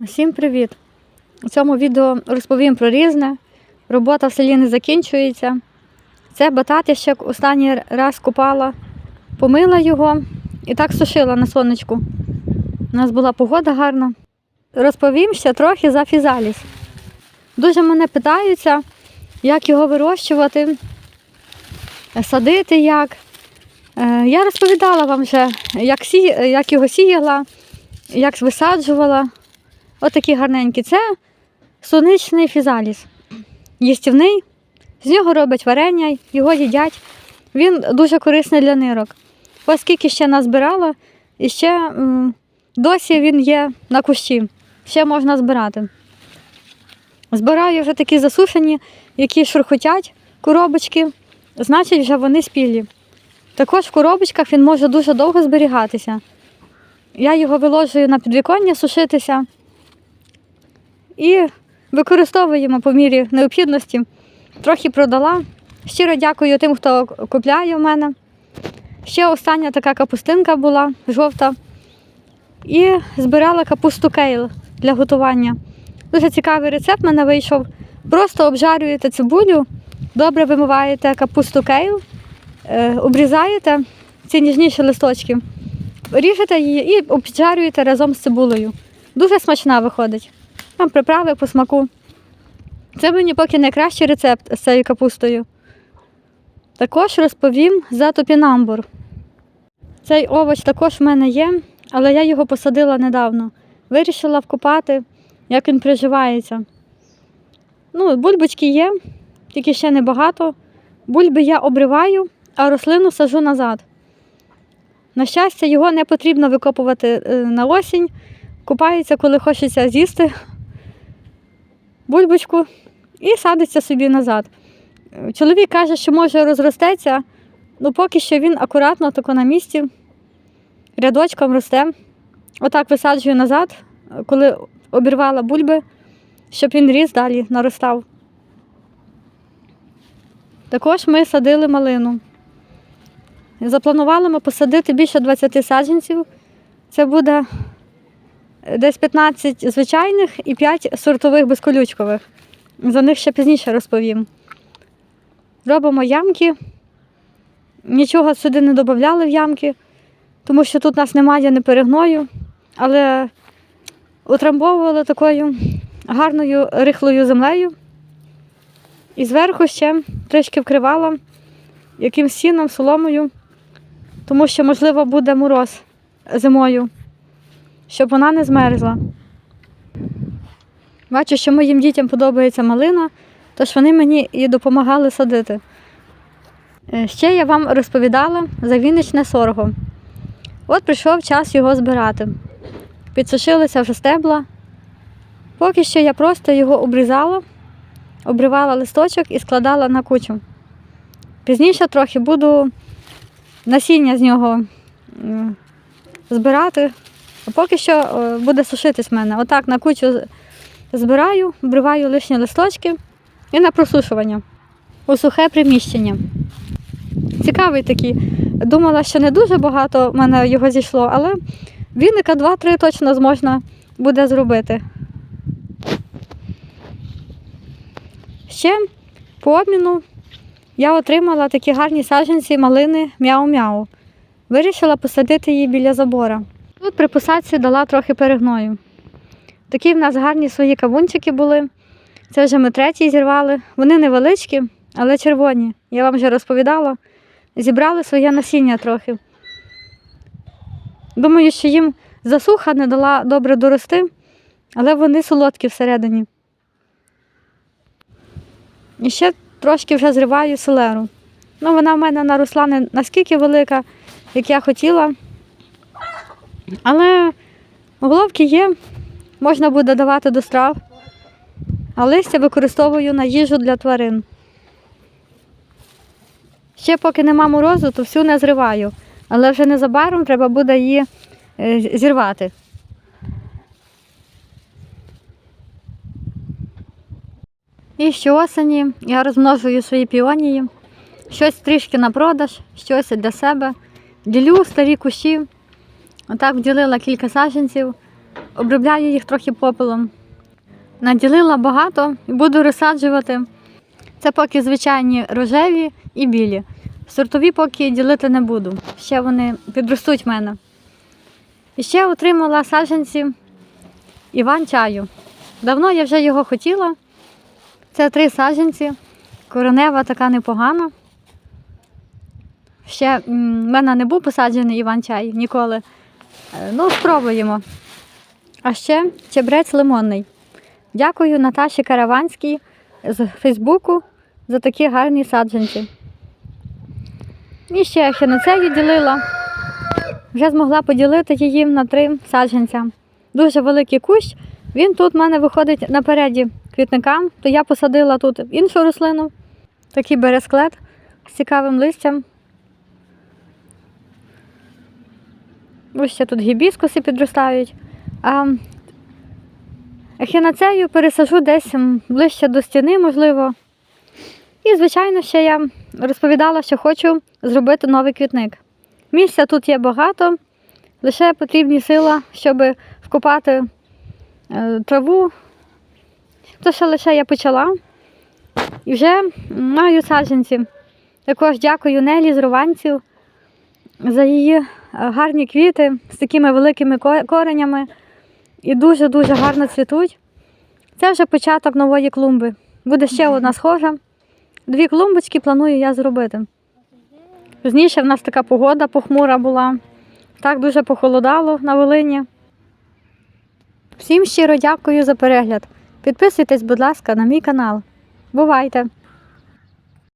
Всім привіт! У цьому відео розповім про різне. Робота в селі не закінчується. Це бататищик останній раз купала, помила його і так сушила на сонечку. У нас була погода гарна. Розповім ще трохи за фізаліс. Дуже мене питаються, як його вирощувати, садити як. Е, Я розповідала вам вже, як його сіяла, як висаджувала. Отакі гарненькі. Це соничний фізаліс. Їстівний. З нього роблять варення, його їдять. Він дуже корисний для нирок. Оскільки ще назбирала, і ще досі він є на кущі. Ще можна збирати. Збираю вже такі засушені, які шурхотять коробочки, значить, вже вони спілі. Також в коробочках він може дуже довго зберігатися. Я його виложую на підвіконня сушитися і використовуємо по мірі необхідності. Трохи продала. Щиро дякую тим, хто купляє в мене. Ще остання така капустинка була жовта. І збирала капусту кейл для готування. Дуже цікавий рецепт в мене вийшов. Просто обжарюєте цибулю, добре вимиваєте капусту кейл, е, обрізаєте ці ніжніші листочки, ріжете її і обжарюєте разом з цибулею. Дуже смачна виходить. Там приправи по смаку. Це мені поки найкращий рецепт з цією капустою. Також розповім за топінамбур. Цей овоч також в мене є, але я його посадила недавно. Вирішила вкопати, як він приживається. Ну, бульбочки є, тільки ще небагато. Бульби я обриваю, а рослину сажу назад. На щастя, його не потрібно викопувати е, на осінь. Купається, коли хочеться з'їсти бульбочку і садиться собі назад. Чоловік каже, що може розростеться, ну поки що він акуратно тако на місці, рядочком росте. Отак висаджую назад, коли обірвала бульби, щоб він ріс далі, наростав. Також ми садили малину. Запланували ми посадити більше 20 саджанців. Це буде десь 15 звичайних і 5 сортових безколючкових. За них ще пізніше розповім. Робимо ямки. Нічого сюди не додавали в ямки, тому що тут нас немає ні перегною, але утрамбовували такою гарною рихлою землею. І зверху ще трішки вкривала якимсь сіном, соломою, тому що, можливо, буде мороз зимою щоб вона не змерзла. Бачу, що моїм дітям подобається малина, тож вони мені і допомагали садити. Е, Ще я вам розповідала за вінничне сорго. От прийшов час його збирати. Підсушилися вже стебла. Поки що я просто його обрізала, обривала листочок і складала на кучу. Пізніше трохи буду насіння з нього збирати, поки що е, буде сушитись в мене. Отак на кучу збираю, обриваю лишні листочки і на просушування у сухе приміщення. Цікавий такий. Думала, що не дуже багато в мене його зійшло, але віника 2-3 точно зможна буде зробити. Ще по обміну я отримала такі гарні саджанці малини мяу-мяу. Вирішила посадити її біля забора. Тут при посадці дала трохи перегною. Такі в нас гарні свої кавунчики були. Це вже ми третій зірвали. Вони невеличкі, але червоні. Я вам вже розповідала. Зібрали своє насіння трохи. Думаю, що їм засуха не дала добре дорости, але вони солодкі всередині. І ще трошки вже зриваю селеру. Ну, вона в мене наросла не наскільки велика, як я хотіла. Але головки є, можна буде давати до страв, а листя використовую на їжу для тварин. Ще поки нема морозу, то всю не зриваю, але вже незабаром треба буде її е, зірвати. І щоосені я розмножую свої піонії, щось трішки на продаж, щось для себе. Ділю старі кущі. Отак вділила кілька саджанців. обробляю їх трохи попелом. Наділила багато і буду розсаджувати. Це поки звичайні рожеві і білі. Сортові поки ділити не буду. Ще вони підростуть в мене. І ще отримала саджанці Іван чаю. Давно я вже його хотіла. Це три саджанці. Коронева така непогана. Ще в мене не був посаджений Іван чай ніколи. Е, Ну, спробуємо. А ще чебрець лимонний. Дякую Наташі Караванській з Фейсбуку за такі гарні саджанці. І ще хіноцею ділила. Вже змогла поділити її на три саджанця. Дуже великий кущ. Він тут в мене виходить напереді квітникам, то я посадила тут іншу рослину, такий бересклет з цікавим листям. Ось ще тут гібіскуси підростають. А ехінацею пересажу десь ближче до стіни, можливо. І, звичайно, ще я розповідала, що хочу зробити новий квітник. Місця тут є багато, лише потрібні сила, щоб вкопати е, траву. То ще лише я почала і вже маю саджанці. Також дякую Нелі з Рованців за її гарні квіти з такими великими коренями і дуже-дуже гарно цвітуть. Це вже початок нової клумби. Буде ще одна схожа. Дві клумбочки планую я зробити. Пізніше в нас така погода похмура була. Так дуже похолодало на Волині. Всім щиро дякую за перегляд. Підписуйтесь, будь ласка, на мій канал. Бувайте!